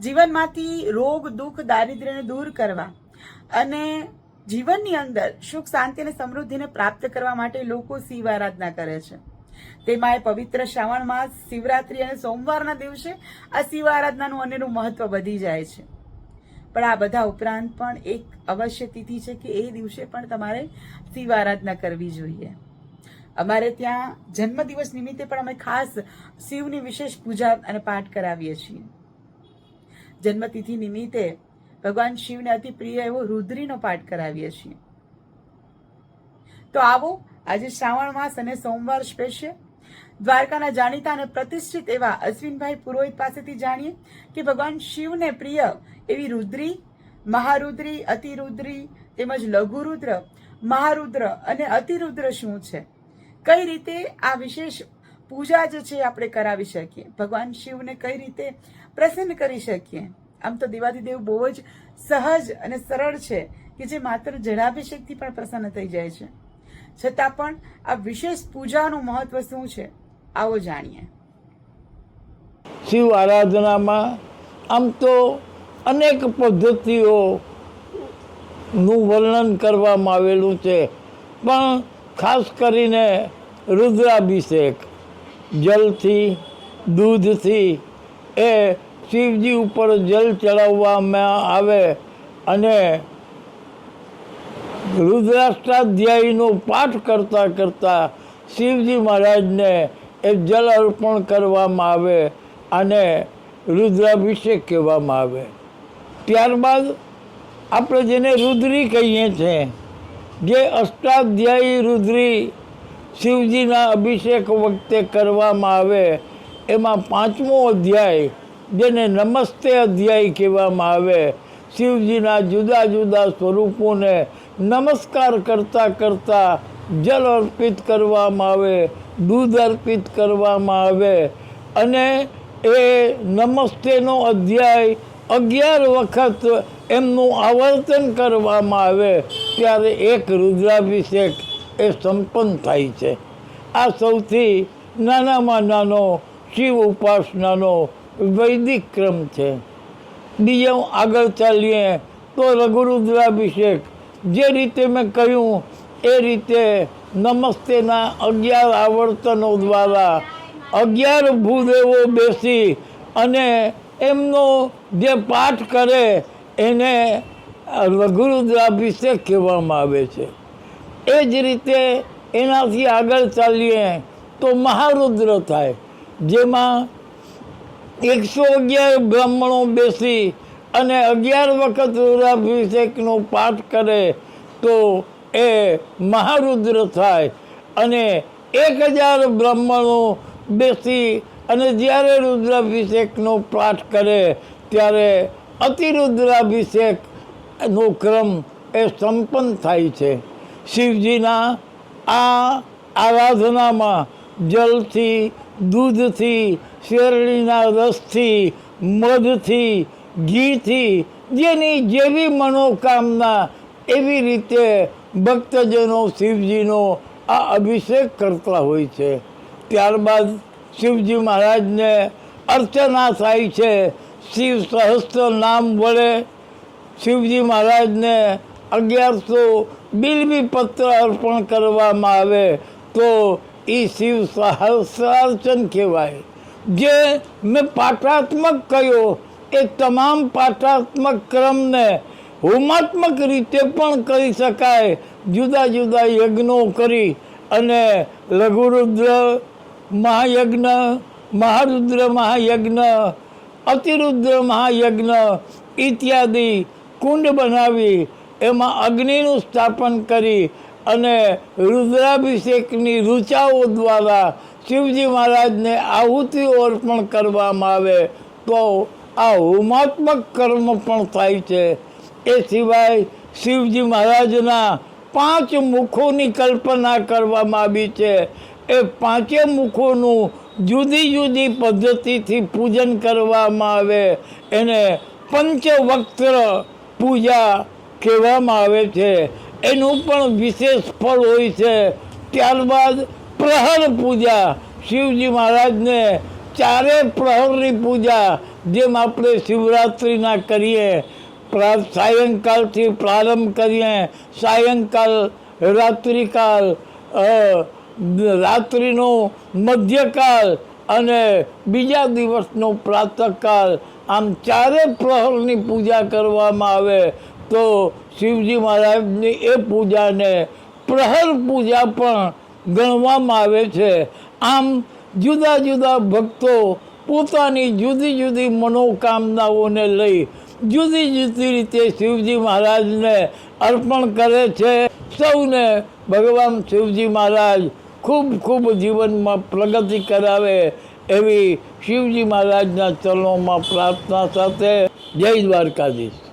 જીવનમાંથી રોગ, દુઃખ, દારિદ્ર્યને દૂર કરવા અને જીવનની અંદર સુખ, શાંતિ અને સમૃદ્ધિને પ્રાપ્ત કરવા માટે લોકો શિવ આરાધના કરે છે. તેમાં એ પવિત્ર શ્રાવણ માસ, શિવરાત્રી અને સોમવારના દિવસે આ શિવ આરાધનાનું અનેરું મહત્વ વધી જાય છે. પણ આ બધા ઉપરાંત પણ એક અવશ્ય તિથિ છે કે એ દિવસે પણ તમારે શિવ આરાધના કરવી જોઈએ. અમારે ત્યાં જન્મદિવસ નિમિત્તે પણ અમે ખાસ શિવની વિશેષ પૂજા અને પાઠ કરાવીએ છીએ. જન્મતિથિ નિમિત્તે ભગવાન શિવને અતિ પ્રિય એવો રુદ્રીનો પાઠ કરાવીએ છીએ. તો આવો, આજે શ્રાવણ માસ અને સોમવાર સ્પેશિયલ દ્વારકાના જાણીતા અને પ્રતિષ્ઠિત એવા અશ્વિનભાઈ પુરોહિત પાસેથી જાણીએ કે ભગવાન શિવને પ્રિય એવી રુદ્રી, મહારુદ્રી, અતિરુદ્રી તેમજ લઘુરુદ્ર, મહારુદ્ર અને અતિરુદ્ર શું છે? કઈ રીતે આ વિશેષ પૂજા જે છે આપણે કરાવી શકીએ. ભગવાન શિવને કઈ રીતે પ્રસન્ન કરી શકીએ? આમ તો દેવ બહુ જ સહજ અને સરળ છે કે જે માત્ર જળાભિષેકથી પણ પ્રસન્ન થઈ જાય છે. છતાં પણ આ વિશેષ પૂજાનું મહત્વ શું છે? આવો જાણીએ. શિવ આરાધનામાં આમ તો અનેક પદ્ધતિઓ નું વર્ણન કરવામાં આવેલું છે. પણ ખાસ કરીને રુદ્રાભિષેક જલથી, દૂધથી, એ શિવજી ઉપર જલ ચડાવવામાં આવે અને રુદ્રાષ્ટાધ્યાયીનો પાઠ કરતાં કરતાં શિવજી મહારાજને એ જલ અર્પણ કરવામાં આવે અને રુદ્રાભિષેક કહેવામાં આવે. ત્યારબાદ આપણે જેને રુદ્રી કહીએ છીએ, જે અષ્ટાધ્યાયી રુદ્રી શિવજીના અભિષેક વખતે કરવામાં આવે, એમાં પાંચમો અધ્યાય, જેને નમસ્તે અધ્યાય કહેવામાં આવે, શિવજીના જુદા જુદા સ્વરૂપોને નમસ્કાર કરતાં કરતાં જલ અર્પિત કરવામાં આવે, દૂધ અર્પિત કરવામાં આવે અને એ નમસ્તેનો અધ્યાય અગિયાર વખત એમનું આવર્તન કરવામાં આવે, ત્યારે એક રુદ્રાભિષેક એ સંપન્ન થાય છે. આ સૌથી નાનામાં નાનો શિવ ઉપાસનાનો વૈદિક ક્રમ છે. બીજા આગળ ચાલીએ તો રઘુરુદ્રાભિષેક જે રીતે મેં કહ્યું એ રીતે નમસ્તેના અગિયાર આવર્તનો દ્વારા અગિયાર ભૂદેવો બેસી અને એમનો જે પાઠ કરે એને લઘુરુદ્રાભિષેક કહેવામાં આવે છે. એ જ રીતે એનાથી આગળ ચાલીએ તો મહારુદ્ર થાય, જેમાં એકસો અગિયાર બ્રાહ્મણો બેસી અને અગિયાર વખત રુદ્રાભિષેકનો પાઠ કરે તો એ મહારુદ્ર થાય અને એક હજાર બ્રાહ્મણો બેસી અને જ્યારે રુદ્રાભિષેકનો પાઠ કરે ત્યારે અતિરુદ્રાભિષેકનો ક્રમ એ સંપન્ન થાય છે. શિવજીના આ આરાધનામાં જલથી, દૂધથી, શેરડીના રસથી, મધથી, ઘીથી, જેની જેવી મનોકામના એવી રીતે ભક્તજનો શિવજીનો આ અભિષેક કરતા હોય છે. ત્યારબાદ શિવજી મહારાજને અર્ચના થાય છે. શિવ સહસ્ત્ર નામ વડે શિવજી મહારાજને અગિયારસો બિલબી પત્ર અર્પણ કરવામાં આવે તો એ શિવ સહસ્રાર્ચન કહેવાય. જે મેં પાઠાત્મક કહ્યો, એ તમામ પાઠાત્મક ક્રમને હોમાત્મક રીતે પણ કરી શકાય. જુદા જુદા યજ્ઞો કરી અને લઘુરુદ્ર મહાયજ્ઞ, મહારુદ્ર મહાયજ્ઞ, અતિરુદ્ર મહાયજ્ઞ ઇત્યાદિ કુંડ બનાવી એમાં અગ્નિનું સ્થાપન કરી અને રુદ્રાભિષેકની ઋચાઓ દ્વારા શિવજી મહારાજને આહુતિઓ અર્પણ કરવામાં આવે, તો આ હોમાત્મક કર્મ પણ થાય છે. એ સિવાય શિવજી મહારાજના પાંચ મુખોની કલ્પના કરવામાં આવી છે. એ પાંચે મુખોનું જુદી જુદી પદ્ધતિથી પૂજન કરવામાં આવે. એને પંચવક્ત્ર પૂજા કહેવામાં આવે છે. એનું પણ વિશેષ ફળ હોય છે. ત્યારબાદ પ્રહર પૂજા. શિવજી મહારાજને ચારે પ્રહરની પૂજા, જેમ આપણે શિવરાત્રિના કરીએ. સાયંકાલથી પ્રારંભ કરીએ. સાયંકાલ રાત્રિકાલ રાત્રિનો મધ્યકાલ અને બીજા દિવસનો પ્રાતઃકાલ આમ ચારે પ્રહરની પૂજા કરવામાં આવે. તો શિવજી મહારાજની એ પૂજાને પ્રહર પૂજા પણ ગણવામાં આવે છે. આમ જુદા જુદા ભક્તો પોતાની જુદી જુદી મનોકામનાઓને લઈ જુદી જુદી રીતે શિવજી મહારાજને અર્પણ કરે છે. સૌને ભગવાન શિવજી મહારાજ ખૂબ ખૂબ જીવનમાં પ્રગતિ કરાવે એવી શિવજી મહારાજના ચરણોમાં પ્રાર્થના સાથે જય દ્વારકાધીશ.